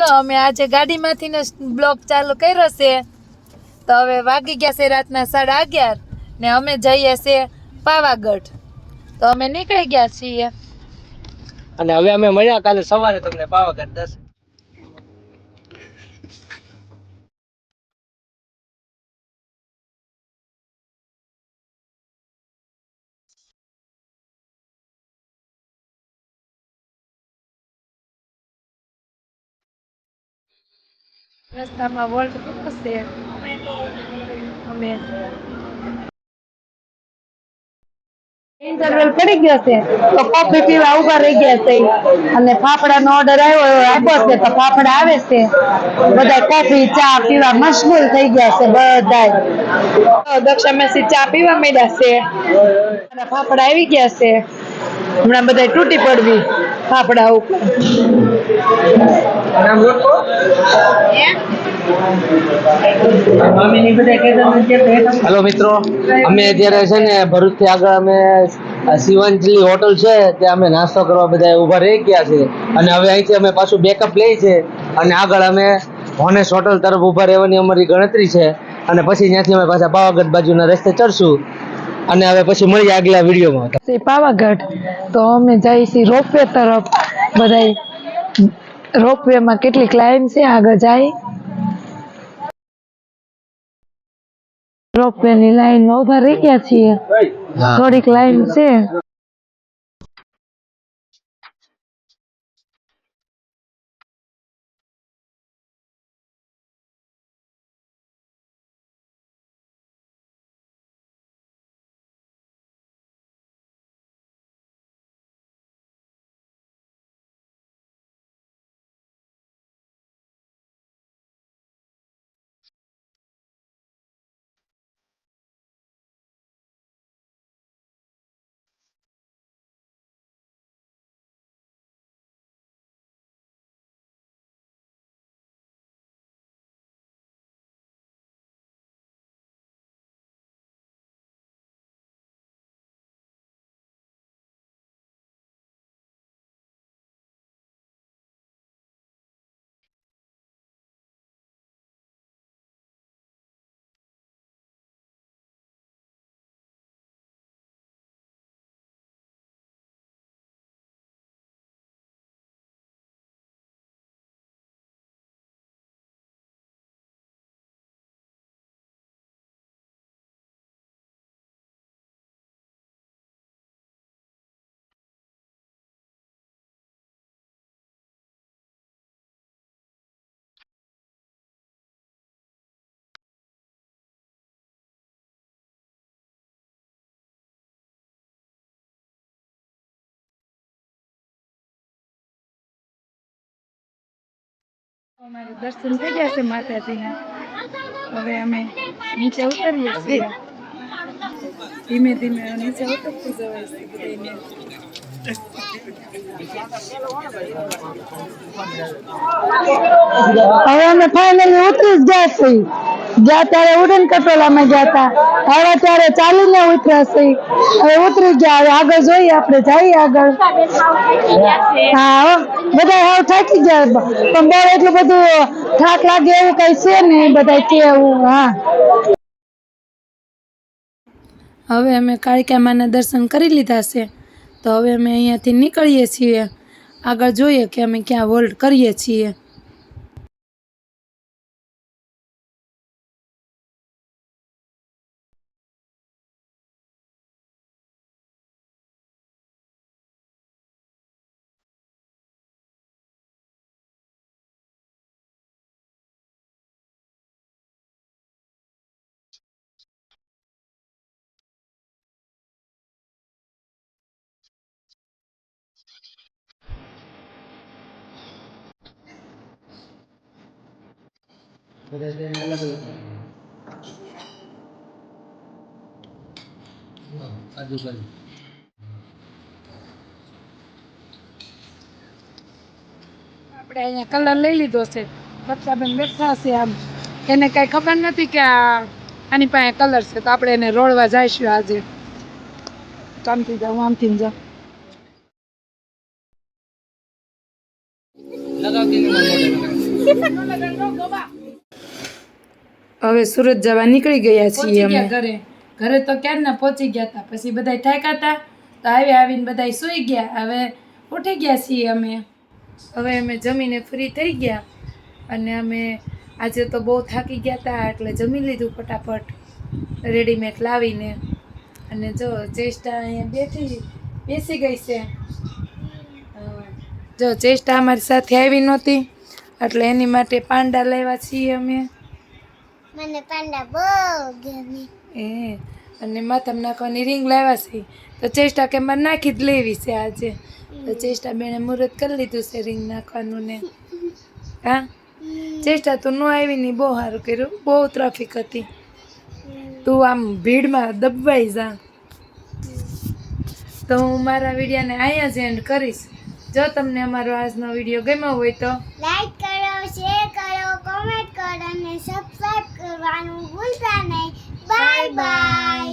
અમે આજે ગાડીમાંથી ને બ્લોક ચાલુ કર્યો છે. તો હવે વાગી ગયા છે રાતના સાડા અગિયાર ને અમે જઈએ છે પાવાગઢ. તો અમે નીકળી ગયા છીએ. અને હવે અમે મળ્યા કાલે સવારે તમને પાવાગઢ દસ રસ્તામાં વોલ્ટ છે અમે ઇન્ટરવલ પડી ગયો છે તો કોફી પીવા ઊભા રહી ગયા છે અને ફાફડાનો ઓર્ડર આવ્યો આપ્યો છે તો ફાફડા આવે છે બધા કોફી ચા પીવા મશગુલ થઈ ગયા છે બધા દક્ષા મેસી ચા પીવા માંડ્યા છે ફાફડા આવી ગયા છે હમણાં બધા તૂટી પડવી. ફાફડા ઉપર હેલો મિત્રો અમે અત્યારે છે ને ભરૂચથી આગળ અમે શિવાંજલી હોટલ છે ત્યાં અમે નાસ્તો કરવા બધા ઊભા રહી ગયા છે અને હવે અહીંથી અમે પાછું બેકઅપ લઈ છે અને આગળ અમે હોનેસ હોટલ તરફ ઊભા રહેવાની અમારી ગણતરી છે. અને પછી ત્યાંથી અમે પાછા પાવાગઢ બાજુના રસ્તે ચડશું. અને હવે પછી મળીએ આગલા વિડીયોમાં. છે પાવાગઢ. તો અમે જઈએ છીએ રોપવે તરફ. બધા રોપવે માં કેટલી લાઈન છે આગળ જાય. રોપવે ની લાઈનમાં ઊભા રહી ગયા છીએ. થોડીક લાઈન છે. અમારે દર્શન થઈ ગયા છે માતાજીના. હવે અમે નીચે ઉતરીએ છીએ. ધીમે ધીમે નીચે ઉતરતું જવાય છે. હવે અમે ફાઇનલી ઉતરી જ ગયા છીએ ગયા ત્યારે ઉડન કટોલામાં ગયા હતા હવે ત્યારે ચાલીને ઉતર્યા છીએ. હવે ઉતરી ગયા, હવે આગળ જોઈએ, આપણે જઈએ આગળ. હા, હો. બધા હાવ થાકી ગયા પણ બહુ એટલું બધું થાક લાગે એવું કઈ છે ને બધા કેવું હા. હવે અમે કાળિકા માના દર્શન કરી લીધા છે. તો હવે અમે અહીંયાથી નીકળીએ છીએ. આગળ જોઈએ કે અમે ક્યાં હોલ્ડ કરીએ છીએ. આપણે અહીંયા કલર લઈ લીધો છે. બચ્ચાબેન બેઠા છે આમ. એને કઈ ખબર નથી કે આ આની પાસે કલર છે. તો આપણે એને રોડવા જઈશું આજે. આમથી જાઉં આમથી જાઉં. લગાવતી. હવે સુરત જવા નીકળી ગયા છીએ અમે. ઘરે. ઘરે તો ક્યારના પહોંચી ગયા હતા પછી બધા થાક્યા હતા તો આવી આવીને બધા સૂઈ ગયા. હવે ઉઠી ગયા છીએ અમે. હવે અમે જમીને ફ્રી થઈ ગયા. અને અમે આજે તો બહુ થાકી ગયા હતા એટલે જમી લીધું ફટાફટ. રેડીમેડ લાવીને. અને જો ચેષ્ટા અહીંયા બેઠી બેસી ગઈ છે. જો ચેષ્ટા અમારી સાથે આવી નહોતી એટલે એની માટે પાંડા લેવા છીએ અમે. મને પાંડા બહુ ગમે. એ અને માથામાં નાખવાની રિંગ લાવ્યા છે. તો ચેષ્ટા કે મારે નાખી જ લેવી છે આજે. તો ચેષ્ટા બેને મુહૂર્ત કરી લીધું છે રિંગ નાખવાનું ને. હા? ચેષ્ટા તો ન આવી નહીં બહુ સારું કર્યું. બહુ ટ્રાફિક હતી. તું આમ ભીડમાં દબાઈ જા. તો હું મારા વિડીયોને અહીંયા જ એન્ડ કરીશ. જો તમને અમારો આજનો વીડિયો ગમ્યો હોય તો લાઈક અને સબસ્ક્રાઇબ કરવાનું ભૂલતા નહીં બાય બાય